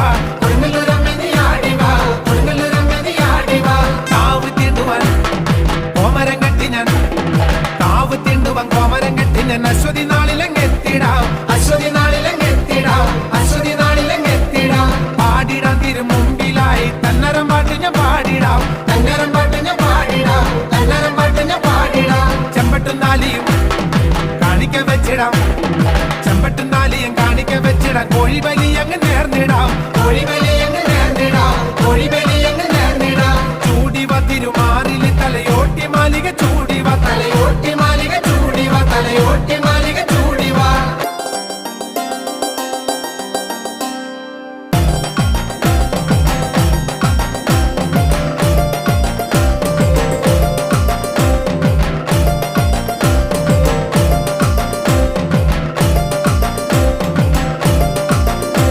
വാ കൊടുങ്ങല്ലൂരമ്മേ നീ ആടി വാ കൊടുങ്ങല്ലൂരമ്മേ നീ ആടി വാ കാവ് തീണ്ടുവാൻ കോമരം കെട്ടി ഞാൻ കാവ് തീണ്ടുവാൻ കോമരം കെട്ടി ഞാൻ അശ്വതി നാളിലെങ്ങെത്തിടാം അശ്വതി അശ്വതി നാളിലെങ്ങെത്തിടാം പാടിടാൻ തിരു മുമ്പിലായി തന്നരം പാട്ട് പാടിടാം തന്നരം പാട്ട് പാടിടാം തന്നരം പാട്ട് പാടിടാം വെച്ചിടാം കാണിക്ക വെച്ചിടാം കോഴിബലി അങ്ങ് നേർന്നിടാം. കോഴിബലി അങ്ങ് നേർന്നിടാം. കോഴിബലി അങ്ങ് നേർന്നിടാം. ചൂടിവ തിരുമാറിൽ തലയോട്ടി മാലിക ചൂടിവ തലയോട്ടി